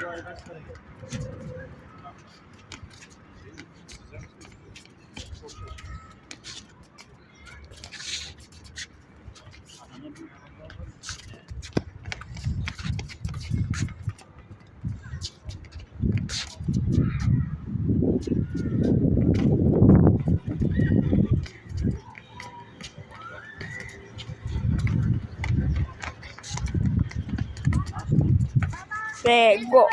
Ve go. Emir.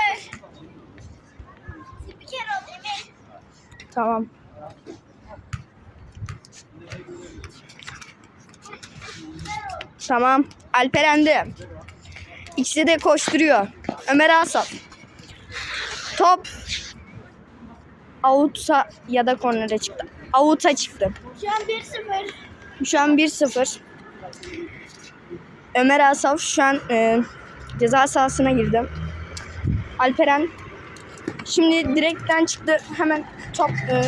Tamam. Tamam. Alperen de. İkisi de koşturuyor. Ömer Asaf. Top. Out'a ya da kornere çıktı. Out'a çıktı. Şu an 1-0. Şu an 1-0. Ömer Asaf şu an e, ceza sahasına girdi. Alperen şimdi direkten çıktı. Hemen top e,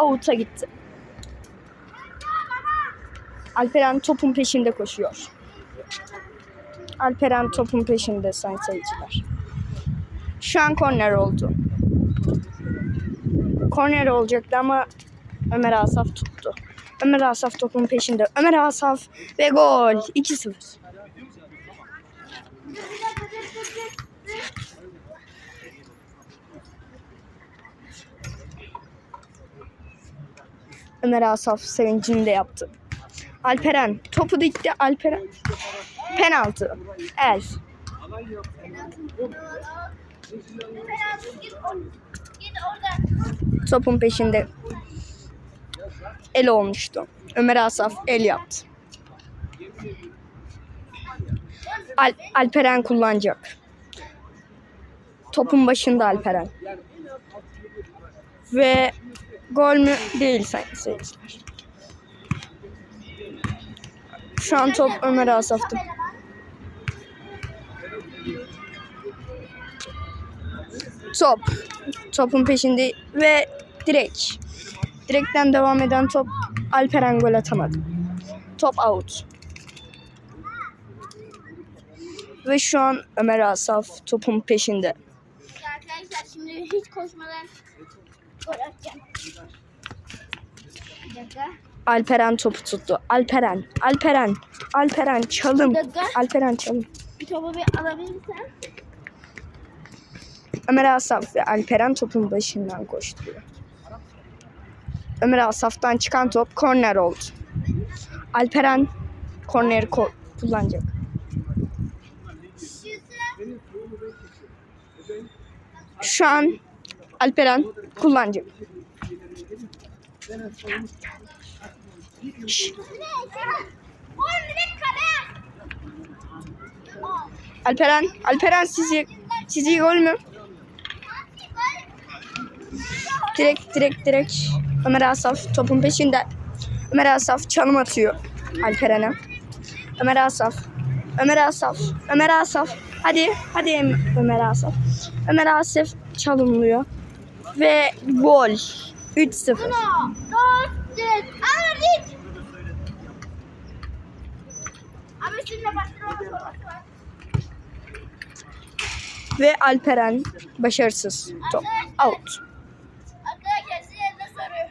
out'a gitti. Alperen topun peşinde koşuyor. Alperen topun peşinde sayın seyirciler. Şu an korner oldu. Korner olacaktı ama Ömer Asaf tuttu. Ömer Asaf topun peşinde. Ömer Asaf ve gol. 2-0. Ömer Asaf sevincini de yaptı. Alperen topu dikti. Alperen penaltı. El. Topun peşinde. El olmuştu. Ömer Asaf el yaptı. Al Alperen kullanacak. Topun başında Alperen. Ve gol mü? Değil seyirciler. Şu an top Ömer Asaf'ta. Top. Topun peşinde ve direk. Direkten devam eden top Alperen gol atamadı. Top out. Ve şu an Ömer Asaf topun peşinde. Arkadaşlar şimdi hiç koşmadan gol atacağım. Bir dakika. Alperen topu tuttu. Alperen, Alperen, Alperen çalım. Bir dakika. Alperen çalım. Bir topu bir alabilir misin? Ömer Asaf ve Alperen topun başından koşturuyor. Ömer Asaf'tan çıkan top korner oldu. Alperen korneri ko- kullanacak. Şu an Alperen kale. Alperen, Alperen sizi sizi gol mü? Direkt direkt direkt Ömer Asaf topun peşinde. Ömer Asaf çalım atıyor Alperen'e. Ömer Asaf. Ömer Asaf. Ömer Asaf. Hadi hadi Ömer Asaf. Ömer Asaf çalımlıyor. Ve gol. 3-0. Uno, dos, tres. Al git. Abi şimdi başlama Ve Alperen başarısız. Top out. Arkadaşlar size de soru.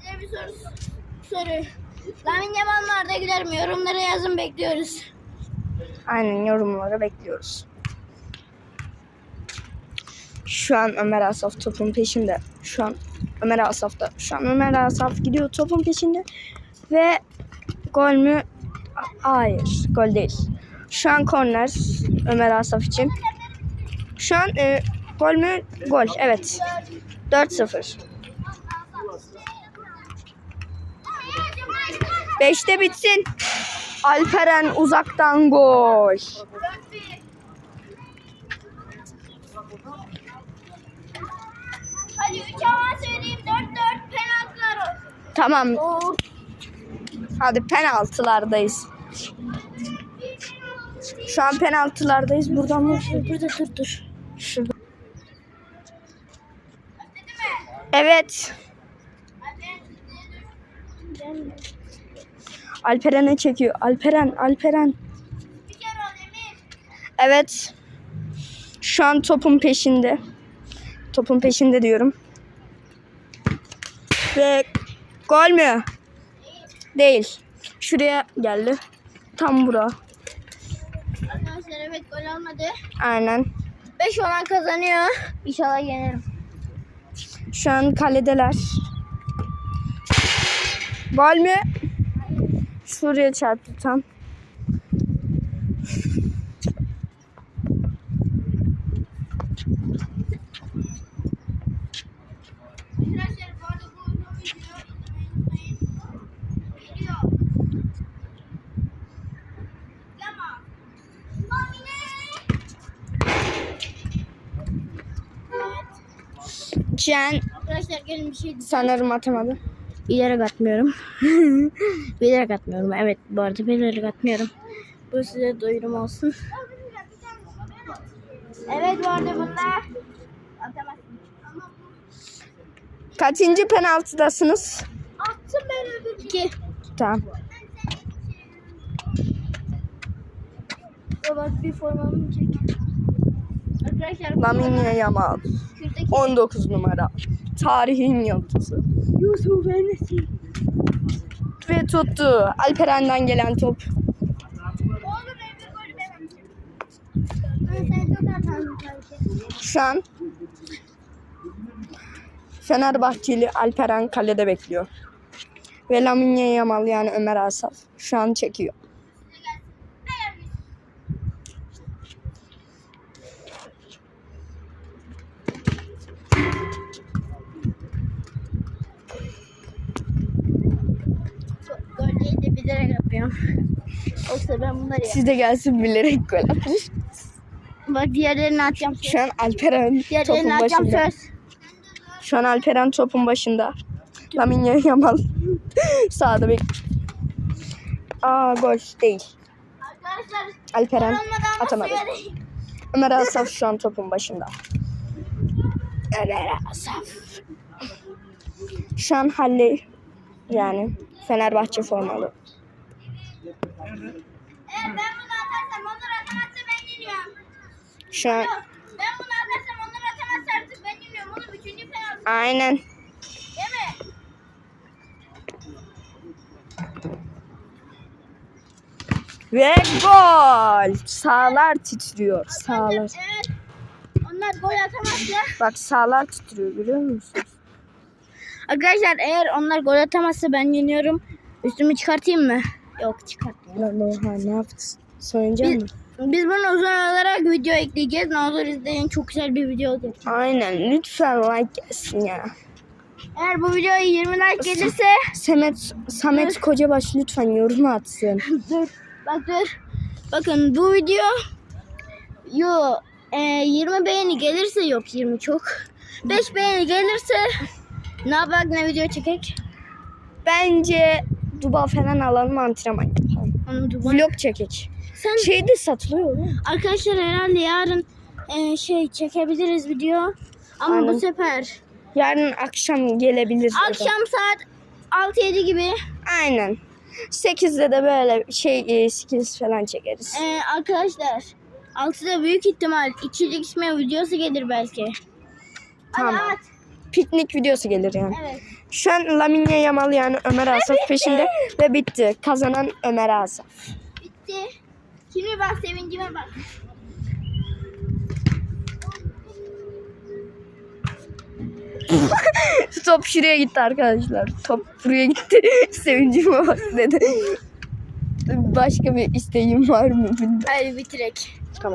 Size bir soru soru. Lamin Yaman Arda Güler? Yorumlara yazın bekliyoruz. Aynen yorumlara bekliyoruz. Şu an Ömer Asaf topun peşinde. Şu an Ömer Asaf'ta. Şu an Ömer Asaf gidiyor topun peşinde. Ve gol mü? Hayır. Gol değil. Şu an korner Ömer Asaf için. Şu an e, gol mü? Gol. Evet. 4-0. 5'te bitsin. Alperen uzaktan gol. Hadi 3 ama söyleyeyim 4-4 penaltılar olsun. Tamam. Hadi penaltılardayız. Şu an penaltılardayız. Buradan mı? Burada dur dur. Şurada. Evet. Alperen'e çekiyor. Alperen, Alperen. Evet. Şu an topun peşinde. Topun peşinde diyorum. Ve gol mü? Değil. Şuraya geldi. Tam bura. Arkadaşlar evet gol almadı. Aynen. 5 olan kazanıyor. İnşallah yenerim. Şu an kaledeler. Gol mü? Şuraya çarptı tam. Cen Arkadaşlar gelin bir şey diyeceğim. sanırım atamadı. Bilerek atmıyorum. bilerek atmıyorum. Evet bu arada bilerek atmıyorum. Bu size duyurum olsun. Evet bu arada atamazsın. Kaçıncı penaltıdasınız? Attım ben öbür İki. Tamam. Baba bir formamı çek. Arkadaşlar Lamine Yamal. şuradaki 19 numara. Tarihin yıldızı. Yusuf Enes'i. Ve tuttu. Alperen'den gelen top. Şu an Fenerbahçeli Alperen kalede bekliyor. Ve Lamine Yamal yani Ömer Asaf şu an çekiyor. Gol değil de bilerek yapıyorum. Yoksa ben bunları. Siz de gelsin bilerek gol atmış. Bak diğerlerini atacağım. Şu an Alperen topun başında. söz. Şu an Alperen topun başında. Lamine Yamal sağda bek. Aa gol değil. Arkadaşlar Alperen atamadı. Ömer Asaf şu an topun başında. Ömer Asaf. Şu an Halle yani Fenerbahçe formalı. Ben bunu atarsam onlar atamazsa ben yeniyorum. Şu an Ben bunu atarsam onlar atamazsa artık ben yeniyorum. Onun üçüncü penaltı aynen değil mi? ve gol. Sağlar titriyor. Sağlar. Eğer onlar gol atamazsa Bak sağlar titriyor biliyor musun? Arkadaşlar eğer onlar gol atamazsa ben yeniyorum. Üstümü çıkartayım mı? Yok çıkartmayayım. Ne yaptın? Söyleyecek Biz, misin? biz bunu uzun olarak video ekleyeceğiz. Ne olur izleyin. Çok güzel bir video olacak. Aynen lütfen like gelsin ya. Eğer bu videoya 20 like gelirse Samet Samet Kocabaş lütfen yorum atsın. dur. Bak dur. Bakın bu video yo e, 20 beğeni gelirse yok 20 çok. 5 beğeni gelirse ne yapak ne video çekek? Bence Duba falan alalım antrenman yapalım. Onu Vlog çekek. Sen Şeyde satılıyor değil mi? arkadaşlar herhalde yarın e, şey çekebiliriz video. Ama Aynen. bu sefer Yarın akşam gelebilir. o da. akşam saat 6-7 gibi Aynen. 8'de de böyle şey e, skills falan çekeriz. e, arkadaşlar 6'da büyük ihtimal 2'lik ismi videosu gelir belki. Tamam. Hadi at. Piknik videosu gelir yani. Evet. Şu an Lamine Yamal yani Ömer Asaf peşinde ve bitti. Kazanan Ömer Asaf. Bitti. Şimdi bak sevincime bak. Top şuraya gitti arkadaşlar. Top buraya gitti. Sevincime bak dedi. Başka bir isteğim var mı? Hadi bitirek. Tamam.